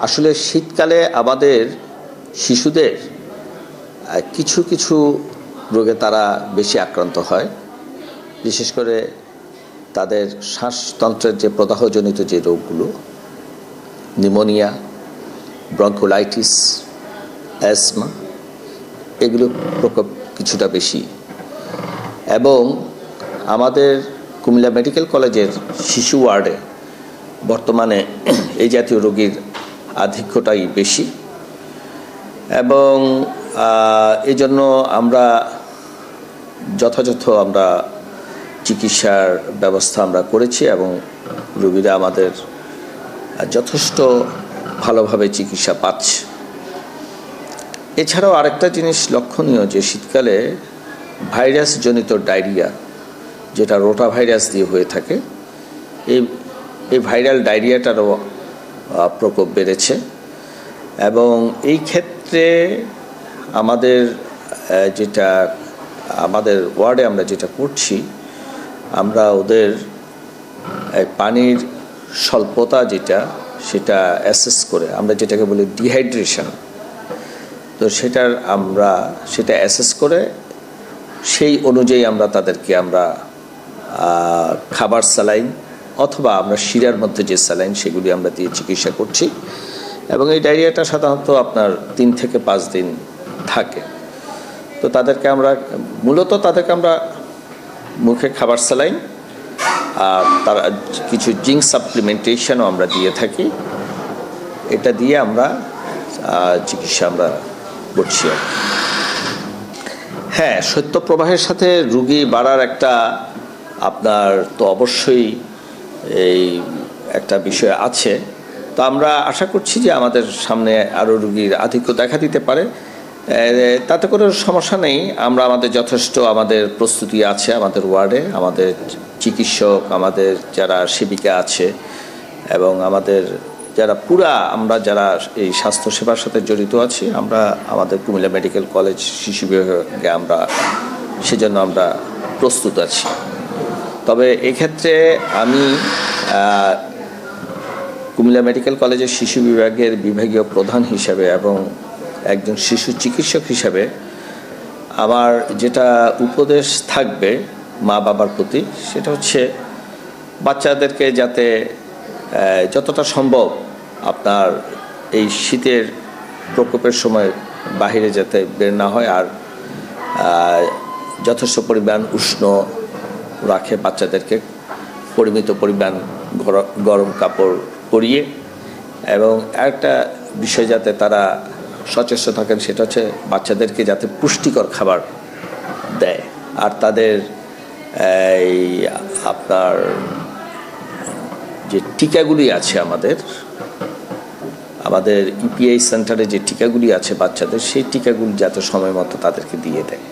আসলে শীতকালে আমাদের শিশুদের কিছু কিছু রোগে তারা বেশি আক্রান্ত হয়। বিশেষ করে তাদের শ্বাসতন্ত্রের যে প্রদাহজনিত যে রোগগুলো নিউমোনিয়া ব্রঙ্কোলাইটিস, অ্যাসমা, এগুলো প্রকোপ কিছুটা বেশি। এবং আমাদের কুমিল্লা মেডিকেল কলেজের শিশু ওয়ার্ডে বর্তমানে এই জাতীয় রোগীর আধিক্যটাই বেশি। এবং এজন্য আমরা যথাযথ আমরা চিকিৎসার ব্যবস্থা আমরা করেছি এবং রোগীরা আমাদের যথেষ্ট ভালোভাবে চিকিৎসা পাচ্ছে। এছাড়াও আরেকটা জিনিস লক্ষণীয় যে শীতকালে ভাইরাস জনিত ডায়রিয়া, যেটা রোটা ভাইরাস দিয়ে হয়ে থাকে, এই এই ভাইরাল ডায়রিয়াটারও প্রকোপ বেড়েছে। এবং এই ক্ষেত্রে আমাদের যেটা, আমাদের ওয়ার্ডে আমরা যেটা করছি, আমরা ওদের পানির স্বল্পতা যেটা, সেটা অ্যাসেস করে, আমরা যেটাকে বলি ডিহাইড্রেশন তো সেটার আমরা, সেটা অ্যাসেস করে, সেই অনুযায়ী আমরা তাদেরকে আমরা খাবার স্যালাইন অথবা আমরা শিরার মধ্যে যে স্যালাইন সেগুলি আমরা দিয়ে চিকিৎসা করছি এবং এই ডায়রিয়াটা সাধারণত আপনার তিন থেকে পাঁচ দিন থাকে। তো তাদেরকে আমরা, মূলত তাদেরকে আমরা মুখে খাবার স্যালাইন আর তার কিছু জিঙ্ক সাপ্লিমেন্টেশনও আমরা দিয়ে থাকি। এটা দিয়ে আমরা চিকিৎসা আমরা করছি হ্যাঁ সত্য প্রবাহের সাথে রুগী বাড়ার একটা আপনার তো অবশ্যই এই একটা বিষয় আছে। তো আমরা আশা করছি যে আমাদের সামনে আরও রুগীর আধিক্য দেখা দিতে পারে। তাতে কোনো সমস্যা নেই। আমরা আমাদের যথেষ্ট আমাদের প্রস্তুতি আছে আমাদের ওয়ার্ডে। আমাদের চিকিৎসক, আমাদের যারা সেবিকা আছে এবং আমাদের যারা পুরা, আমরা যারা এই স্বাস্থ্য সেবার সাথে জড়িত আছি, আমরা আমাদের কুমিল্লা মেডিকেল কলেজ শিশু বিভাগে আমরা সেজন্য আমরা প্রস্তুত আছি। তবে এক্ষেত্রে আমি কুমিল্লা মেডিকেল কলেজের শিশু বিভাগের বিভাগীয় প্রধান হিসাবে এবং একজন শিশু চিকিৎসক হিসাবে আমার যেটা উপদেশ থাকবে মা বাবার প্রতি, সেটা হচ্ছে বাচ্চাদেরকে যাতে যতটা সম্ভব আপনার এই শীতের প্রকোপের সময় বাহিরে যাতে বের না হয় আর যথেষ্ট পরিমাণ উষ্ণ রাখে বাচ্চাদেরকে পরিমিত পরিমাণ গরম কাপড় পরিয়ে এবং একটা বিষয় যাতে তারা সচেষ্ট থাকেন সেটা হচ্ছে বাচ্চাদেরকে যাতে পুষ্টিকর খাবার দেয়। আর তাদের, এই আপনার যে টিকাগুলি আছে আমাদের আমাদের ইপিআই সেন্টারে যে টিকাগুলি আছে বাচ্চাদের, সেই টিকাগুলি যাতে সময় মতো তাদেরকে দিয়ে দেয়।